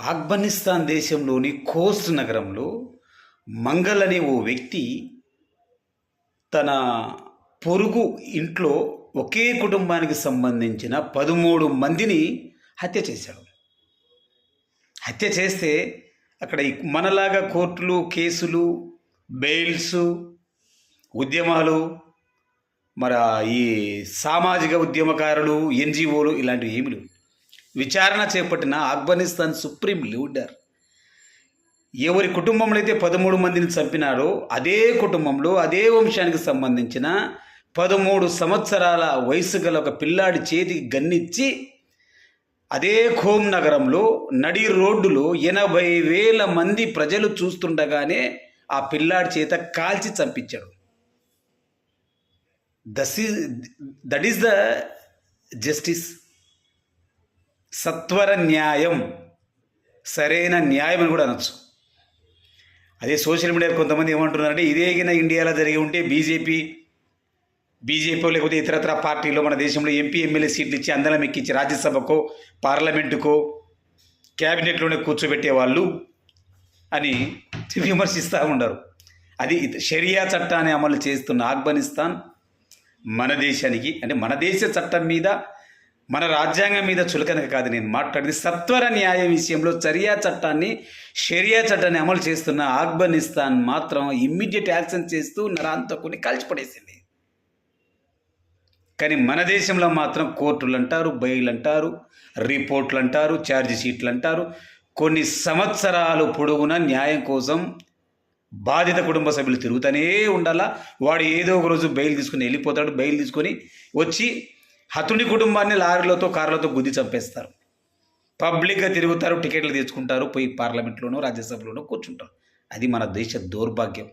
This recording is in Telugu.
ఆఫ్ఘనిస్తాన్ దేశంలోని కోస్ట్ నగరంలో మంగల్ అనే ఓ వ్యక్తి తన పొరుగు ఇంట్లో ఒకే కుటుంబానికి సంబంధించిన పదమూడు మందిని హత్య చేశాడు. హత్య చేస్తే అక్కడ ఈ మనలాగా కోర్టులు కేసులు బెయిల్స్ ఉద్యమాలు మరి ఈ సామాజిక ఉద్యమకారులు ఎన్జిఓలు ఇలాంటివి ఏమి లేవు. విచారణ చేపట్టిన ఆఫ్ఘనిస్తాన్ సుప్రీం లీడర్. ఎవరి కుటుంబంలో అయితే పదమూడు మందిని చంపినారో అదే కుటుంబంలో అదే వంశానికి సంబంధించిన పదమూడు సంవత్సరాల వయసు గల ఒక పిల్లాడి చేతికి గన్నిచ్చి అదే ఖోమ్ నగరంలో నడి రోడ్డులో ఎనభై వేల మంది ప్రజలు చూస్తుండగానే ఆ పిల్లాడి చేత కాల్చి చంపించాడు. Thus that is the justice సత్వర న్యాయం సరైన న్యాయం అని కూడా అనొచ్చు. అదే సోషల్ మీడియాలో కొంతమంది ఏమంటున్నారంటే ఇదేగిన ఇండియాలో జరిగి ఉంటే బీజేపీ బీజేపీ లేకపోతే ఇతరత్ర పార్టీలో మన దేశంలో ఎంపీ ఎమ్మెల్యే సీట్లు ఇచ్చి అందరం ఎక్కించి రాజ్యసభకో పార్లమెంటుకో క్యాబినెట్లోనే కూర్చోబెట్టేవాళ్ళు అని విమర్శిస్తూ ఉండరు. అది షరియా చట్టాన్ని అమలు చేస్తున్న ఆఫ్ఘనిస్తాన్ మన దేశానికి అంటే మన దేశ చట్టం మీద మన రాజ్యాంగం మీద చులకనక కాదు నేను మాట్లాడింది సత్వర న్యాయం విషయంలో చర్యా చట్టాన్ని షరియా చట్టాన్ని అమలు చేస్తున్న ఆఫ్ఘనిస్తాన్ మాత్రం ఇమ్మీడియట్ యాక్షన్ చేస్తూ నరాంతకుని కాల్చిపడేసింది. కానీ మన దేశంలో మాత్రం కోర్టులు అంటారు బెయిల్ అంటారు రిపోర్ట్లు అంటారు ఛార్జ్ షీట్లు అంటారు. కొన్ని సంవత్సరాలు పొడుగున న్యాయం కోసం బాధిత కుటుంబ సభ్యులు తిరుగుతూనే ఉండాలా? వాడు ఏదో ఒక రోజు బెయిల్ తీసుకుని వెళ్ళిపోతాడు బెయిల్ తీసుకొని వచ్చి హతుని కుటుంబాన్ని లారీలతో కార్లతో గుద్ది చంపేస్తారు. పబ్లిక్గా తిరుగుతారు టికెట్లు తెచ్చుకుంటారు పోయి పార్లమెంట్లోనూ రాజ్యసభలోనూ కూర్చుంటారు. అది మన దేశ దౌర్భాగ్యం.